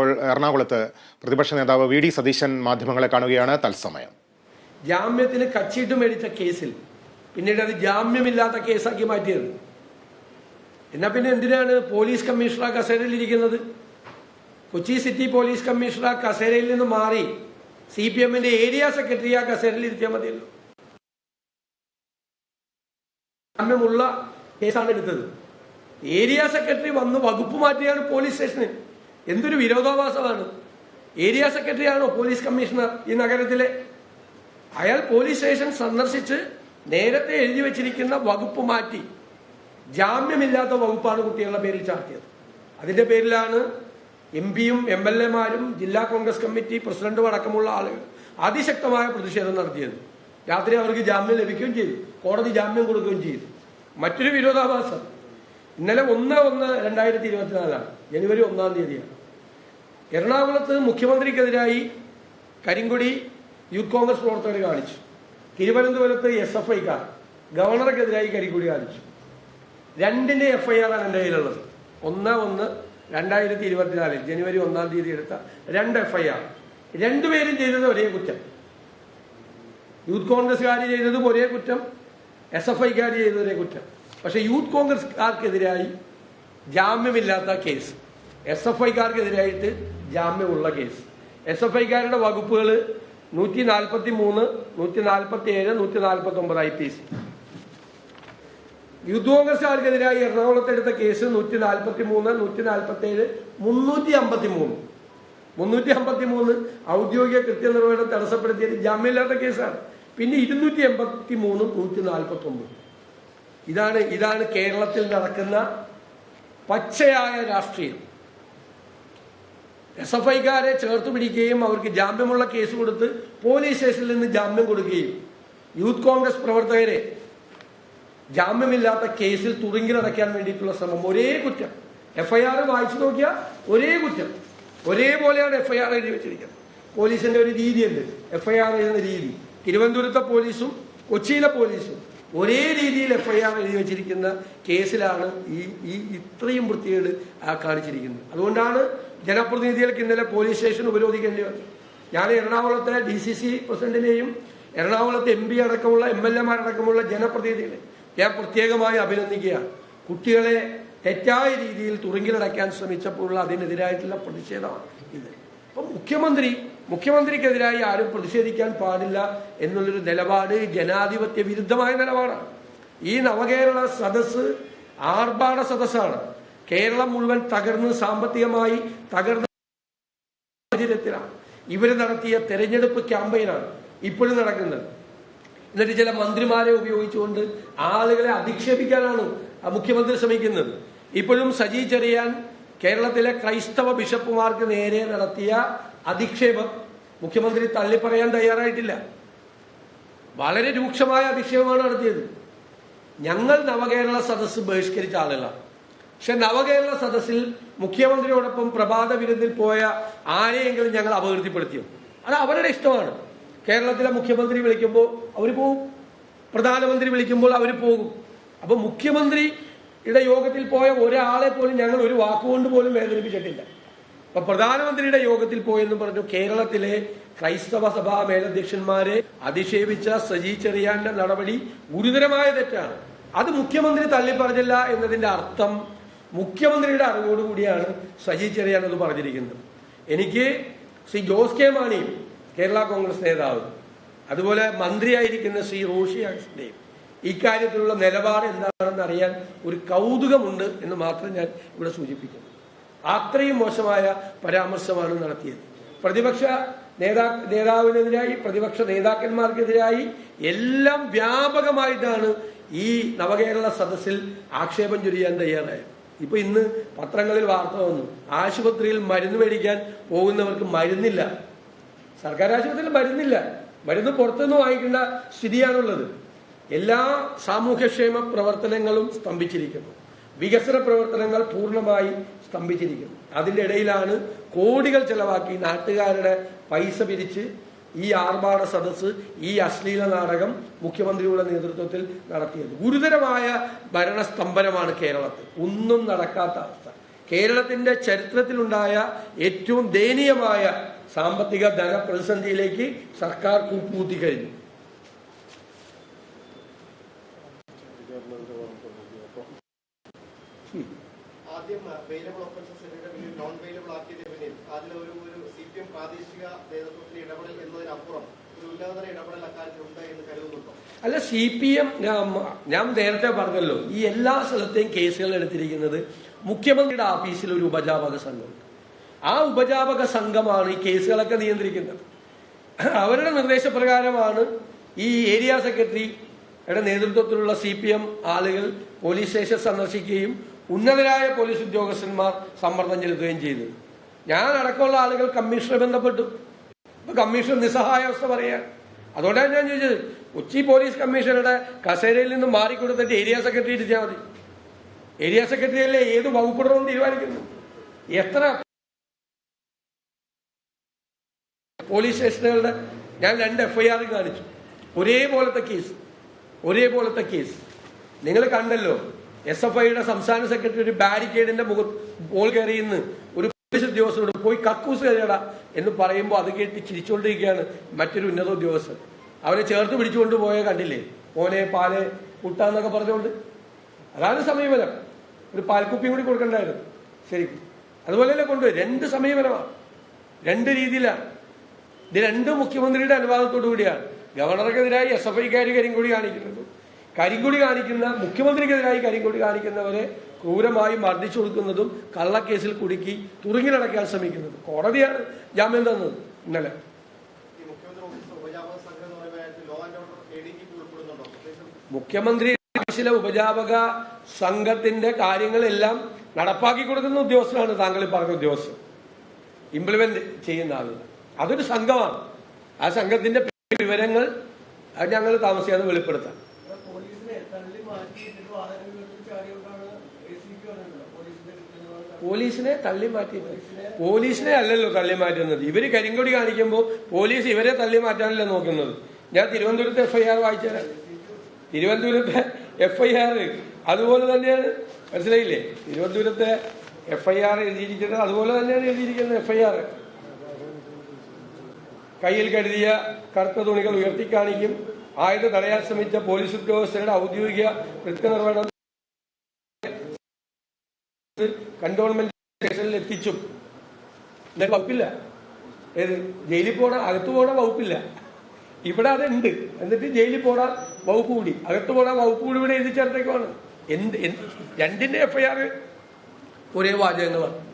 ഇപ്പോൾ എറണാകുളത്ത് പ്രതിപക്ഷ നേതാവ് വി ഡി സതീശൻ മാധ്യമങ്ങളെ കാണുകയാണ്. തത്സമയം. ജാമ്യത്തിന് കച്ചിട്ട് മേടിച്ച കേസിൽ പിന്നീട് അത് ജാമ്യമില്ലാത്ത കേസാക്കി മാറ്റിയത്. എന്നാ പിന്നെ എന്തിനാണ് പോലീസ് കമ്മീഷണർ കസേരയിൽ ഇരിക്കുന്നത്? കൊച്ചി സിറ്റി പോലീസ് കമ്മീഷണർ കസേരയിൽ നിന്ന് മാറി സി പി എമ്മിന്റെ ഏരിയ സെക്രട്ടറി ആ കസേരയിൽ ഇരുത്തിയാൽ മതിയല്ലോ. ജാമ്യമുള്ള കേസാണ് എടുത്തത്. ഏരിയ സെക്രട്ടറി വന്ന് വകുപ്പ് മാറ്റിയാണ് പോലീസ് സ്റ്റേഷനിൽ. എന്തൊരു വിരോധാഭാസമാണ്. ഏരിയ സെക്രട്ടറി ആണോ പോലീസ് കമ്മീഷണർ ഈ നഗരത്തിലെ? അയാൾ പോലീസ് സ്റ്റേഷൻ സന്ദർശിച്ച് നേരത്തെ എഴുതി വെച്ചിരിക്കുന്ന വകുപ്പ് മാറ്റി. ജാമ്യമില്ലാത്ത വകുപ്പാണ് കുട്ടികളുടെ പേരിൽ ചാർത്തിയത്. അതിന്റെ പേരിലാണ് എം പിയും എം എൽ എമാരും ജില്ലാ കോൺഗ്രസ് കമ്മിറ്റി പ്രസിഡന്റും അടക്കമുള്ള ആളുകൾ അതിശക്തമായ പ്രതിഷേധം നടത്തിയത്. രാത്രി അവർക്ക് ജാമ്യം ലഭിക്കുകയും ചെയ്തു. കോടതി ജാമ്യം കൊടുക്കുകയും ചെയ്തു. മറ്റൊരു വിരോധാഭാസം. ഇന്നലെ ഒന്ന് ഒന്ന് രണ്ടായിരത്തി ഇരുപത്തിനാലാണ് ജനുവരി ഒന്നാം തീയതിയാണ്. എറണാകുളത്ത് മുഖ്യമന്ത്രിക്കെതിരായി കരിങ്കൊടി യൂത്ത് കോൺഗ്രസ് പ്രവർത്തകർ കാണിച്ചു. തിരുവനന്തപുരത്ത് എസ് എഫ് ഐക്കാർ ഗവർണർക്കെതിരായി കരിങ്കൊടി കാണിച്ചു. രണ്ടിന്റെ എഫ് ഐ ആറാണ് എന്റെ കയ്യിലുള്ളത്. ഒന്ന് ഒന്ന് രണ്ടായിരത്തി ഇരുപത്തിനാലിൽ ജനുവരി ഒന്നാം തീയതി എടുത്ത രണ്ട് എഫ് ഐ ആർ. രണ്ടുപേരും ചെയ്തത് ഒരേ കുറ്റം. യൂത്ത് കോൺഗ്രസ്സുകാർ ചെയ്തതും ഒരേ കുറ്റം എസ് എഫ് ഐക്കാർ ചെയ്തത് ഒരേ കുറ്റം. പക്ഷെ യൂത്ത് കോൺഗ്രസ്കാർക്കെതിരായി ജാമ്യമില്ലാത്ത കേസ്. എസ് എഫ് ഐക്കാർക്കെതിരായിട്ട് ജാമ്യമുള്ള കേസ്. എസ് എഫ് ഐക്കാരുടെ വകുപ്പുകൾ നൂറ്റി നാൽപ്പത്തി മൂന്ന് നൂറ്റി നാൽപ്പത്തി ഏഴ് നൂറ്റി നാൽപ്പത്തി ഒമ്പത് ഐ പി സി. യൂത്ത് കോൺഗ്രസ്സുകാർക്കെതിരായി എറണാകുളത്തെടുത്ത കേസ് നൂറ്റി നാൽപ്പത്തി മൂന്ന് നൂറ്റി നാൽപ്പത്തി ഏഴ് മുന്നൂറ്റി അമ്പത്തി മൂന്ന് മുന്നൂറ്റി അമ്പത്തി മൂന്ന് ഔദ്യോഗിക കൃത്യനിർവഹണം തടസ്സപ്പെടുത്തിയത് ജാമ്യമില്ലാത്ത കേസാണ്. പിന്നെ ഇരുന്നൂറ്റി എൺപത്തി മൂന്ന് നൂറ്റി നാൽപ്പത്തി ഒമ്പത് ഇതാണ് ഇതാണ് കേരളത്തിൽ നടക്കുന്ന പച്ചയായ രാഷ്ട്രീയം. എസ് എഫ് ഐക്കാരെ ചേർത്ത് പിടിക്കുകയും അവർക്ക് ജാമ്യമുള്ള കേസ് കൊടുത്ത് പോലീസ് സ്റ്റേഷനിൽ നിന്ന് ജാമ്യം കൊടുക്കുകയും യൂത്ത് കോൺഗ്രസ് പ്രവർത്തകരെ ജാമ്യമില്ലാത്ത കേസിൽ തുറുങ്കിലടയ്ക്കാൻ വേണ്ടിയിട്ടുള്ള ശ്രമം. ഒരേ കുറ്റം. എഫ്ഐആർ വായിച്ചു നോക്കിയാൽ ഒരേ കുറ്റം. ഒരേപോലെയാണ് എഫ്ഐആർ എഴുതി വെച്ചിരിക്കുന്നത്. പോലീസിന്റെ ഒരു രീതിയുണ്ട്. എഫ്ഐആർ എഴുതുന്ന രീതി. തിരുവനന്തപുരത്തെ പോലീസും കൊച്ചിയിലെ പോലീസും ഒരേ രീതിയിൽ എഫ്ഐആർ എഴുതി വെച്ചിരിക്കുന്ന കേസിലാണ് ഈ ഈ ഇത്രയും വൃത്തികേട് ആ കാണിച്ചിരിക്കുന്നത്. അതുകൊണ്ടാണ് ജനപ്രതിനിധികൾക്ക് ഇന്നലെ പോലീസ് സ്റ്റേഷൻ ഉപരോധിക്കേണ്ടി വന്നത്. ഞാൻ എറണാകുളത്തെ ഡി സി സി പ്രസിഡന്റിനെയും എറണാകുളത്തെ എം പി അടക്കമുള്ള എം എൽ എമാരടക്കമുള്ള ജനപ്രതിനിധികളെ ഞാൻ പ്രത്യേകമായി അഭിനന്ദിക്കുകയാണ്. കുട്ടികളെ തെറ്റായ രീതിയിൽ തുറങ്കിലടയ്ക്കാൻ ശ്രമിച്ചപ്പോഴുള്ള അതിനെതിരായിട്ടുള്ള പ്രതിഷേധമാണ് ഇത്. അപ്പം മുഖ്യമന്ത്രി മുഖ്യമന്ത്രിക്കെതിരായി ആരും പ്രതിഷേധിക്കാൻ പാടില്ല എന്നുള്ളൊരു നിലപാട് ജനാധിപത്യ വിരുദ്ധമായ നിലപാടാണ്. ഈ നവകേരള സദസ് ആർഭാട സദസ്സാണ്. കേരളം മുഴുവൻ തകർന്ന് സാമ്പത്തികമായി തകർന്ന സാഹചര്യത്തിലാണ്. ഇവർ നടത്തിയ തെരഞ്ഞെടുപ്പ് ക്യാമ്പയിനാണ് ഇപ്പോഴും നടക്കുന്നത്. എന്നിട്ട് ചില മന്ത്രിമാരെ ഉപയോഗിച്ചുകൊണ്ട് ആളുകളെ അധിക്ഷേപിക്കാനാണ് മുഖ്യമന്ത്രി ശ്രമിക്കുന്നത്. ഇപ്പോഴും സജി ചെറിയാൻ കേരളത്തിലെ ക്രൈസ്തവ ബിഷപ്പുമാർക്ക് നേരെ നടത്തിയ അധിക്ഷേപം മുഖ്യമന്ത്രി തള്ളിപ്പറയാൻ തയ്യാറായിട്ടില്ല. വളരെ രൂക്ഷമായ അധിക്ഷേപമാണ് നടത്തിയത്. ഞങ്ങൾ നവകേരള സദസ്സ് ബഹിഷ്കരിച്ച ആളുകളാണ് പക്ഷെ നവകേരള സദസ്സിൽ മുഖ്യമന്ത്രിയോടൊപ്പം പ്രഭാത വിരുന്നിൽ പോയ ആരെയെങ്കിലും ഞങ്ങൾ അപകീർത്തിപ്പെടുത്തിയോ? അത് അവരുടെ ഇഷ്ടമാണ്. കേരളത്തിലെ മുഖ്യമന്ത്രി വിളിക്കുമ്പോൾ അവർ പോകും പ്രധാനമന്ത്രി വിളിക്കുമ്പോൾ അവർ പോകും. അപ്പൊ മുഖ്യമന്ത്രിയുടെ യോഗത്തിൽ പോയ ഒരാളെ പോലും ഞങ്ങൾ ഒരു വാക്കുകൊണ്ട് പോലും വേദനിപ്പിച്ചിട്ടില്ല. അപ്പൊ പ്രധാനമന്ത്രിയുടെ യോഗത്തിൽ പോയെന്ന് പറഞ്ഞു കേരളത്തിലെ ക്രൈസ്തവ സഭാ മേലധ്യക്ഷന്മാരെ അധിക്ഷേപിച്ച സജി ചെറിയാന്റെ നടപടി ഗുരുതരമായ തെറ്റാണ്. അത് മുഖ്യമന്ത്രി തള്ളിപ്പറഞ്ഞില്ല എന്നതിന്റെ അർത്ഥം മുഖ്യമന്ത്രിയുടെ അറിവോടുകൂടിയാണ് സജി ചെറിയാൻ അത് പറഞ്ഞിരിക്കുന്നത്. എനിക്ക് ശ്രീ ജോസ് കെ മാണിയും കേരള കോൺഗ്രസ് നേതാവ് അതുപോലെ മന്ത്രിയായിരിക്കുന്ന ശ്രീ റോഷി അഗസ്റ്റിന്റെയും ഇക്കാര്യത്തിലുള്ള നിലപാട് എന്താണെന്ന് അറിയാൻ ഒരു കൗതുകമുണ്ട് എന്ന് മാത്രം ഞാൻ ഇവിടെ സൂചിപ്പിക്കുന്നു. അത്രയും മോശമായ പരാമർശമാണ് നടത്തിയത്. പ്രതിപക്ഷ നേതാ നേതാവിനെതിരായി പ്രതിപക്ഷ നേതാക്കന്മാർക്കെതിരായി എല്ലാം വ്യാപകമായിട്ടാണ് ഈ നവകേരള സദസ്സിൽ ആക്ഷേപം ചൊരിയാൻ തയ്യാറായത്. ഇപ്പൊ ഇന്ന് പത്രങ്ങളിൽ വാർത്ത വന്നു. ആശുപത്രിയിൽ മരുന്ന് മേടിക്കാൻ പോകുന്നവർക്ക് മരുന്നില്ല. സർക്കാർ ആശുപത്രിയിൽ മരുന്നില്ല. മരുന്ന് പുറത്തുനിന്ന് വാങ്ങിക്കേണ്ട സ്ഥിതിയാണുള്ളത്. എല്ലാ സാമൂഹ്യക്ഷേമ പ്രവർത്തനങ്ങളും സ്തംഭിച്ചിരിക്കുന്നു. വികസന പ്രവർത്തനങ്ങൾ പൂർണമായി സ്തംഭിച്ചിരിക്കുന്നു. അതിന്റെ ഇടയിലാണ് കോടികൾ ചെലവാക്കി നാട്ടുകാരുടെ പൈസ പിരിച്ച് ഈ ആർഭാട സദസ് ഈ അശ്ലീല നാടകം മുഖ്യമന്ത്രിയുടെ നേതൃത്വത്തിൽ നടത്തിയത്. ഗുരുതരമായ ഭരണസ്തംഭനമാണ് കേരളത്തിൽ. ഒന്നും നടക്കാത്ത അവസ്ഥ. കേരളത്തിന്റെ ചരിത്രത്തിലുണ്ടായ ഏറ്റവും ദയനീയമായ സാമ്പത്തിക ധനപ്രതിസന്ധിയിലേക്ക് സർക്കാർ കൂപ്പുകൂത്തി കഴിഞ്ഞു. ആദ്യം വെയിലബിൾ ഒഫൻസസ് പിന്നീട് നോൺ വെയിലബിൾ ആക്കിയതിന് പിന്നിൽ അതിലൊരു ഒരു സി പി എം പ്രാദേശിക നേതൃത്വത്തിലെ ഇടപെടൽ എന്നതിനപ്പുറം അല്ല സി പി എം ഞാൻ നേരത്തെ പറഞ്ഞല്ലോ ഈ എല്ലാ സ്ഥലത്തെയും കേസുകൾ എടുത്തിരിക്കുന്നത് മുഖ്യമന്ത്രിയുടെ ഓഫീസിൽ ഒരു ഉപജാപക സംഘമുണ്ട് ആ ഉപജാപക സംഘമാണ് ഈ കേസുകളൊക്കെ നിയന്ത്രിക്കുന്നത്. അവരുടെ നിർദ്ദേശപ്രകാരമാണ് ഈ ഏരിയ സെക്രട്ടറിയുടെ നേതൃത്വത്തിലുള്ള സി പി എം ആളുകൾ പോലീസ് സ്റ്റേഷൻ സന്ദർശിക്കുകയും ഉന്നതരായ പോലീസ് ഉദ്യോഗസ്ഥന്മാർ സമ്മർദ്ദം ചെലുത്തുകയും ചെയ്തു. ഞാൻ അടക്കമുള്ള ആളുകൾ കമ്മീഷനെ ബന്ധപ്പെട്ടു. ഇപ്പൊ കമ്മീഷൻ നിസ്സഹായാവസ്ഥ പറയാൻ. അതുകൊണ്ടാണ് ഞാൻ ചോദിച്ചത് കൊച്ചി പോലീസ് കമ്മീഷണറുടെ കസേരയിൽ നിന്ന് മാറിക്കൊടുത്തിട്ട് ഏരിയ സെക്രട്ടറി ഇരുത്തിയാൽ മതി. ഏരിയ സെക്രട്ടറി അല്ലേ? ഏത് വകുപ്പിടണമെന്ന് തീരുമാനിക്കുന്നു. എത്ര പോലീസ് സ്റ്റേഷനുകളുടെ ഞാൻ രണ്ട് എഫ്ഐആർ കാണിച്ചു. ഒരേപോലത്തെ കേസ്. ഒരേപോലത്തെ കേസ്. നിങ്ങൾ കണ്ടല്ലോ. എസ് എഫ് ഐയുടെ സംസ്ഥാന സെക്രട്ടറി ബാരിക്കേഡിന്റെ മുഖ മോൾ കയറിയെന്ന് ഒരു പോലീസ് ഉദ്യോഗസ്ഥനോട് പോയി കക്കൂസ് കയറിയടാ എന്ന് പറയുമ്പോൾ അത് കേട്ട് ചിരിച്ചുകൊണ്ടിരിക്കുകയാണ് മറ്റൊരു ഉന്നത ഉദ്യോഗസ്ഥൻ. അവരെ ചേർത്ത് പിടിച്ചുകൊണ്ട് പോയ കണ്ടില്ലേ? ഓനെ പാൽ കൂട്ടാന്നൊക്കെ പറഞ്ഞുകൊണ്ട്. അതാണ് സമീപനം ഒരു പാൽക്കുപ്പിയും കൂടി കൊടുക്കണ്ടായിരുന്നു. ശരിക്കും അതുപോലെയല്ലേ കൊണ്ടുപോയി രണ്ട് സമീപനമാണ് രണ്ട് രീതിയിലാണ്. ഇത് രണ്ട് മുഖ്യമന്ത്രിയുടെ അനുവാദത്തോടു കൂടിയാണ്. ഗവർണർക്കെതിരായി എസ് എഫ് ഐക്കാരി കാര്യം കൂടി കാണിക്കുന്നത്. കരിങ്കൊടി കാണിക്കുന്ന മുഖ്യമന്ത്രിക്കെതിരായി കരിങ്കൊടി കാണിക്കുന്നവരെ ക്രൂരമായി മർദ്ദിച്ചു കൊടുക്കുന്നതും കള്ളക്കേസിൽ കുടുക്കി തുറുങ്ങിലടക്കാൻ ശ്രമിക്കുന്നതും. കോടതിയാണ് ജാമ്യം തന്നത് ഇന്നലെ. മുഖ്യമന്ത്രി ചില ഉപജാപക സംഘത്തിന്റെ കാര്യങ്ങളെല്ലാം നടപ്പാക്കി കൊടുക്കുന്ന ഉദ്യോഗസ്ഥനാണ് താങ്കൾ പറഞ്ഞ ഉദ്യോഗസ്ഥൻ ഇംപ്ലിമെന്റ് ചെയ്യുന്ന ആളുകൾ. അതൊരു സംഘമാണ്. ആ സംഘത്തിന്റെ വിവരങ്ങൾ ഞങ്ങൾ താമസിയാതെ വെളിപ്പെടുത്താം. പോലീസിനെ തള്ളി മാറ്റി പോലീസിനെ അല്ലല്ലോ തള്ളി മാറ്റുന്നത്. ഇവർ കരിങ്കൊടി കാണിക്കുമ്പോൾ പോലീസ് ഇവരെ തള്ളി മാറ്റാനല്ലേ നോക്കുന്നത്? ഞാൻ തിരുവനന്തപുരത്ത് എഫ് ഐ ആർ വായിച്ചുതരാം തിരുവനന്തപുരത്തെ എഫ് ഐ ആർ അതുപോലെ തന്നെയാണ്. മനസ്സിലായില്ലേ? തിരുവനന്തപുരത്തെ എഫ് ഐ ആർ എഴുതിയിരിക്കുന്നത് അതുപോലെ തന്നെയാണ് എഴുതിയിരിക്കുന്നത് എഫ് ഐ ആർ കയ്യിൽ കരുതിയ കറുത്ത തുണികൾ ഉയർത്തിക്കാണിക്കും ആയുധ തടയാൻ ശ്രമിച്ച പോലീസ് ഉദ്യോഗസ്ഥരുടെ ഔദ്യോഗിക കൃത്യനിർവഹണം കണ്ടോൺമെന്റ് സ്റ്റേഷനിൽ എത്തിച്ചു. എന്നിട്ട് വകുപ്പില്ല. ഏത്? ജയിലിൽ പോണ അകത്ത് പോണ വകുപ്പില്ല. ഇവിടെ അതുണ്ട്. എന്നിട്ട് ജയിലിൽ പോണ വകുപ്പ് കൂടി. അകത്ത് പോണ വകുപ്പ് കൂടി ഇവിടെ എഴുതി ചേർത്തേക്കുവാണ്. എന്ത് രണ്ടിന്റെ എഫ്ഐആർ ഒരേ വാചകങ്ങളാണ്.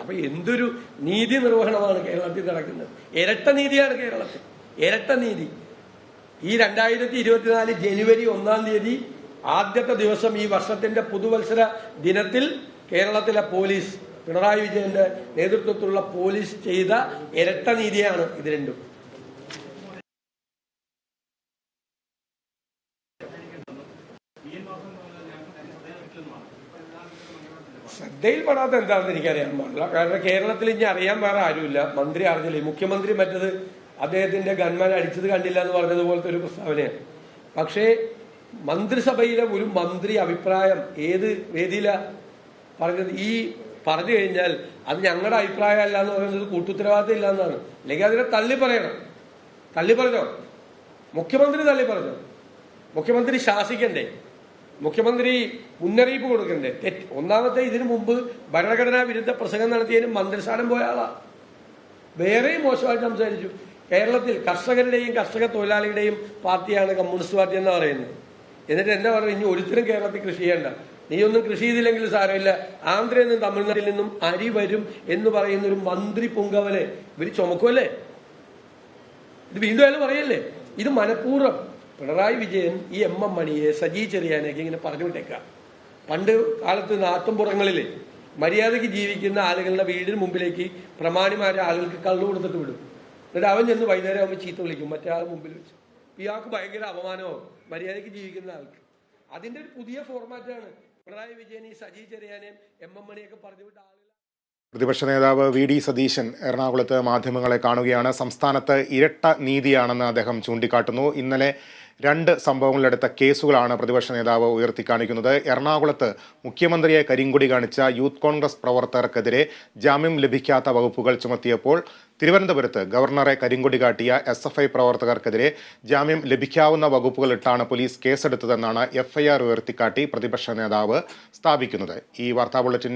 അപ്പൊ എന്തൊരു നീതി നിർവഹണമാണ് കേരളത്തിൽ നടക്കുന്നത്? ഇരട്ട നീതിയാണ് കേരളത്തിൽ. ഇരട്ട നീതി ഈ രണ്ടായിരത്തി ഇരുപത്തിനാല് ജനുവരി ഒന്നാം തീയതി ആദ്യത്തെ ദിവസം ഈ വർഷത്തിന്റെ പുതുവത്സര ദിനത്തിൽ കേരളത്തിലെ പോലീസ് പിണറായി വിജയന്റെ നേതൃത്വത്തിലുള്ള പോലീസ് ചെയ്ത ഇരട്ട നീതിയാണ് ഇത് രണ്ടും. ശ്രദ്ധയിൽപ്പെടാത്ത എന്താണെന്ന് എനിക്കറിയാൻ പാടില്ല കാരണം കേരളത്തിൽ ഇനി അറിയാൻ വേറെ ആരുമില്ല. മന്ത്രി അറിഞ്ഞില്ലേ? മുഖ്യമന്ത്രി മറ്റത് അദ്ദേഹത്തിന്റെ ഗൺമാൻ അടിച്ചത് കണ്ടില്ല എന്ന് പറഞ്ഞതുപോലത്തെ ഒരു പ്രസ്താവനയാണ്. പക്ഷേ മന്ത്രിസഭയിലെ ഒരു മന്ത്രി അഭിപ്രായം ഏത് വേദിയിലാണ് പറഞ്ഞത്? ഈ പറഞ്ഞു കഴിഞ്ഞാൽ അത് ഞങ്ങളുടെ അഭിപ്രായം അല്ല എന്ന് പറയുന്നത് കൂട്ടുത്തരവാദിത്തം ഇല്ല എന്നാണ് അല്ലെങ്കിൽ അതിനെ തള്ളി പറയണം. തള്ളി പറഞ്ഞോ? മുഖ്യമന്ത്രി തള്ളി പറഞ്ഞോ? മുഖ്യമന്ത്രി ശാസിക്കണ്ടേ? മുഖ്യമന്ത്രി മുന്നറിയിപ്പ് കൊടുക്കണ്ടേ? തെറ്റ്. ഒന്നാമത്തെ ഇതിനു മുമ്പ് ഭരണഘടനാ വിരുദ്ധ പ്രസംഗം നടത്തിയതിന് മന്ത്രിസ്ഥാനം പോയ ആളാ. വേറെയും മോശമായിട്ട് സംസാരിച്ചു. കേരളത്തിൽ കർഷകരുടെയും കർഷക തൊഴിലാളിയുടെയും പാർട്ടിയാണ് കമ്മ്യൂണിസ്റ്റ് പാർട്ടി എന്ന് പറയുന്നത്. എന്നിട്ട് എന്താ പറയുക ഇനി ഒരിക്കലും കേരളത്തിൽ കൃഷി ചെയ്യണ്ട. നീ ഒന്നും കൃഷി ചെയ്തില്ലെങ്കിൽ സാരമില്ല. ആന്ധ്രയിൽ നിന്നും തമിഴ്നാട്ടിൽ നിന്നും അരി വരും എന്ന് പറയുന്ന ഒരു മന്ത്രി പൊങ്കവനെ ഇവർ ചുമക്കുമല്ലേ ഇത് വീണ്ടും അയാൾ പറയല്ലേ? ഇത് മനഃപൂർവം പിണറായി വിജയൻ ഈ എം എം മണിയെ സജി ചെറിയാനൊക്കെ ഇങ്ങനെ പറഞ്ഞു വിട്ടേക്കാം. പണ്ട് കാലത്ത് നാട്ടുംപുറങ്ങളിൽ മര്യാദയ്ക്ക് ജീവിക്കുന്ന ആളുകളുടെ വീടിന് മുമ്പിലേക്ക് പ്രമാണിമാരെ ആളുകൾക്ക് കള്ളു കൊടുത്തിട്ട് വിടും. എന്നിട്ട് അവൻ ചെന്ന് വൈകുന്നേരം ആകുമ്പോൾ ചീത്ത വിളിക്കും. മറ്റേ ആൾ മുമ്പിൽ വെച്ച്. ഇയാൾക്ക് ഭയങ്കര അപമാനമോ മര്യാദയ്ക്ക് ജീവിക്കുന്ന ആൾക്ക്. അതിന്റെ ഒരു പുതിയ ഫോർമാറ്റാണ് പിണറായി വിജയൻ ഈ സജി ചെറിയാനെയും എം എം മണിയൊക്കെ പറഞ്ഞു വിട്ട ആളുകൾ പ്രതിപക്ഷ നേതാവ് വി ഡി സതീശൻ എറണാകുളത്ത് മാധ്യമങ്ങളെ കാണുകയാണ്. സംസ്ഥാനത്ത് ഇരട്ട നീതിയാണെന്ന് അദ്ദേഹം ചൂണ്ടിക്കാട്ടുന്നു. ഇന്നലെ രണ്ട് സംഭവങ്ങളിലെടുത്ത കേസുകളാണ് പ്രതിപക്ഷ നേതാവ് ഉയർത്തിക്കാണിക്കുന്നത്. എറണാകുളത്ത് മുഖ്യമന്ത്രിയെ കരിങ്കൊടി കാണിച്ച യൂത്ത് കോൺഗ്രസ് പ്രവർത്തകർക്കെതിരെ ജാമ്യം ലഭിക്കാത്ത വകുപ്പുകൾ ചുമത്തിയപ്പോൾ തിരുവനന്തപുരത്ത് ഗവർണറെ കരിങ്കൊടി കാട്ടിയ എസ് എഫ് ഐ പ്രവർത്തകർക്കെതിരെ ജാമ്യം ലഭിക്കാവുന്ന വകുപ്പുകളിട്ടാണ് പോലീസ് കേസെടുത്തതെന്നാണ് എഫ്ഐആർ ഉയർത്തിക്കാട്ടി പ്രതിപക്ഷ നേതാവ് സ്ഥാപിക്കുന്നത്. ഈ വാർത്താ ബുള്ളറ്റിൻ